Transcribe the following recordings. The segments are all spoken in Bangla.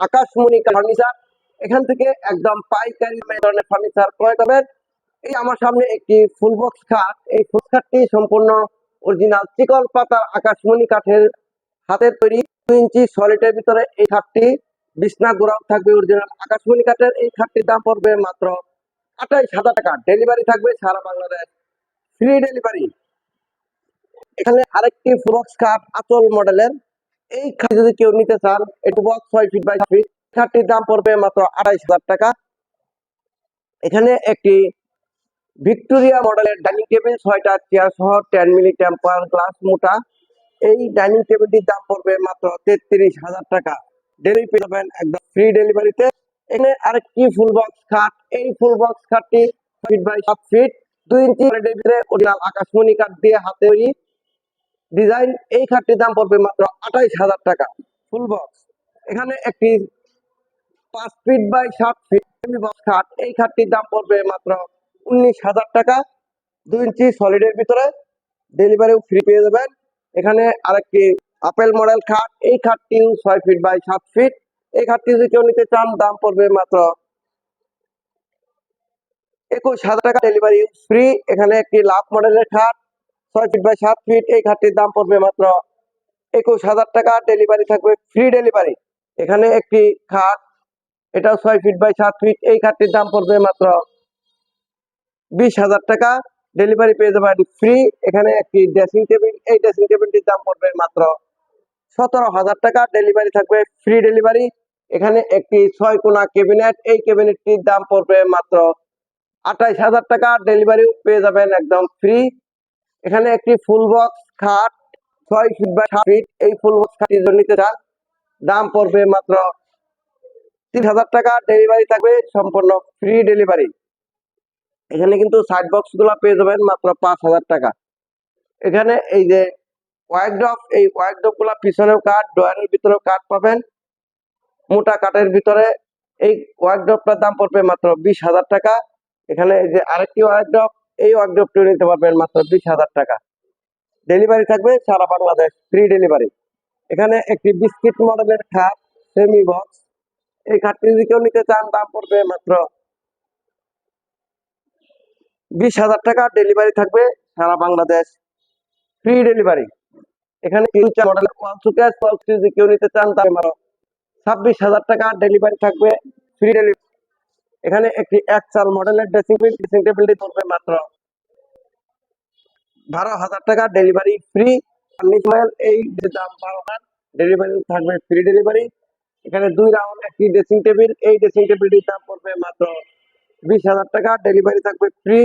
আকাশমণি ফার্নিচার। এই আমার সামনে একটি ফুল বক্স এই সম্পূর্ণ অরিজিনাল পাতার আকাশমণি কাঠের হাতের তৈরি। দুই ইঞ্চি সলিডের ভিতরে এই খাটটি, বিছনা গোড়াও থাকবে অরিজিনাল আকাশমণি কাঠের। এই খাটটির দাম পড়বে মাত্র আঠাইশ হাজার টাকা। ডেলিভারি থাকবে সারা বাংলাদেশ। ফ্রি ডেলিভারি এখানে আরেকটি ফুরক্স কাঠ আচল মডেলের। এই খাট যদি কেউ নিতে চান, একটু বক্স ছয় ফিট বাই ফিট খাটটির দাম পড়বে মাত্র আড়াইশ হাজার টাকা। এখানে একটি ভিক্টোরিয়া মডেলের ডাইনিং টেবিল, ছয়টা চেয়ার সহ টেন মিলি টেম্পার গ্লাস মোটা। এই ডাইনিং টেবিলটির দাম পড়বে মাত্র তেত্রিশ হাজার টাকা। ডেলিভারি পেয়ে যাবেন একদম ফ্রি ডেলিভারিতে এখানে আরেকটি ফুল বক্স খাট এই ফুল বক্স খাটটি ফিট বাই সাত ফিট দুই ইঞ্চি ভিতরে অরিজিনাল আকাশমণি কাঠ দিয়ে হাতে ডিজাইন এই খাটটির দাম পড়বে মাত্র আঠাইশ হাজার টাকা। ফুল বক্স এখানে একটি পাঁচ ফিট বাই সাত ফিট বক্স খাট। এই খাটটির দাম পড়বে মাত্র উনিশ হাজার টাকা। দুই ইঞ্চি সলিডের ভিতরে ডেলিভারিও ফ্রি পেয়ে যাবেন। এখানে আরেকটি আপেল মডেল খাট। এই খাটটিও ছয় ফিট বাই সাত ফিট এই খাটটি যদি কেউ নিতে চান, দাম পড়বে মাত্র একুশ হাজার টাকা। ডেলিভারি ফ্রি এখানে একটি লাভ মডেলের খাট। ছয় ফিট বাই সাত ফিট এই খাটটির দাম পড়বে মাত্র একুশ হাজার টাকা। ডেলিভারি থাকবে ফ্রি ডেলিভারি এখানে একটি খাট, এটাও ছয় ফিট বাই সাত ফিট এই খাটটির দাম পড়বে মাত্র বিশ হাজার টাকা। ডেলিভারি পেয়ে যাবেন ফ্রি এখানে একটি ড্রেসিং টেবিল এই ড্রেসিং টেবিলটির দাম পড়বে মাত্র সতেরো হাজার টাকা। ডেলিভারি থাকবে ফ্রি ডেলিভারি এখানে একটি ছয় কোনা ক্যাবিনেট এই ক্যাবিনেটটির দাম পড়বে মাত্র আঠাইশ হাজার টাকা। ডেলিভারি পেয়ে যাবেন একদম ফ্রি এখানে একটি ফুল বক্স, খাট, ছয় ফিট বাই সাত ফিট এই ফুল বক্স যদি নিতে চান, দাম পড়বে মাত্র তিন হাজার টাকা। ডেলিভারি থাকবে সম্পূর্ণ ফ্রি ডেলিভারি এখানে কিন্তু সাইড বক্সগুলা পেয়ে যাবেন মাত্র পাঁচ হাজার টাকা। এখানে এই যে ওয়াইড্রপ এই ওয়াইড্রপগুলা পিছনেও কাঠ ডয়ারের ভিতরেও কাঠ পাবেন। মোটা কাঠের ভিতরে এই ওয়াইড্রপটার দাম পড়বে মাত্র বিশ হাজার টাকা। এখানে এই যে আরেকটি ওয়াইড্রপ এই ওয়ার্কড্রপটি নিতে পারবেন মাত্র বিশ হাজার টাকা। ডেলিভারি থাকবে সারা বাংলাদেশ ফ্রি ডেলিভারি এখানে একটি বিস্কিট মডেলের খাট সেমি বক্স এই খাটটি যদি কেউ নিতে চান, দাম পড়বে মাত্র বিশ হাজার টাকা। ডেলিভারি থাকবে সারা বাংলাদেশ ফ্রি ডেলিভারি এখানে তিনটা মডেলের ওয়াল সুকেস যদি কেউ নিতে চান মাত্র ছাব্বিশ হাজার টাকা। ডেলিভারি থাকবে ফ্রি ডেলিভারি এখানে একটি এক চাল মডেলের ড্রেসিং টেবিল ড্রেসিং টেবিলটি পড়বে মাত্র বারো হাজার টাকা ডেলিভারি ফ্রি ফার্নিচার এই দাম বারো হাজার ডেলিভারি থাকবে ফ্রি ডেলিভারি এখানে দুই রাউন্ড একটি ড্রেসিং টেবিল এই ড্রেসিং টেবিলটির দাম পড়বে মাত্র বিশ হাজার টাকা ডেলিভারি থাকবে ফ্রি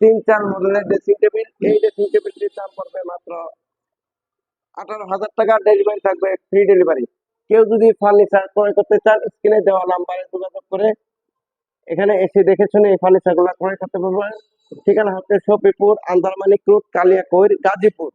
তিন চার মডেলের ড্রেসিং টেবিল এই ড্রেসিং টেবিলটির দাম পড়বে মাত্র আঠারো হাজার টাকা ডেলিভারি থাকবে ফ্রি ডেলিভারি কেউ যদি ফার্নিচার ক্রয় করতে চান স্ক্রিনে দেওয়া নাম্বারে যোগাযোগ করে এখানে এসে দেখে শুনে এই ফার্নিচারগুলো ক্রয় করতে পারবেন। ঠিকানা হচ্ছে সফিপুর আন্দারমানিক রোড, কালিয়াকৈর, গাজীপুর।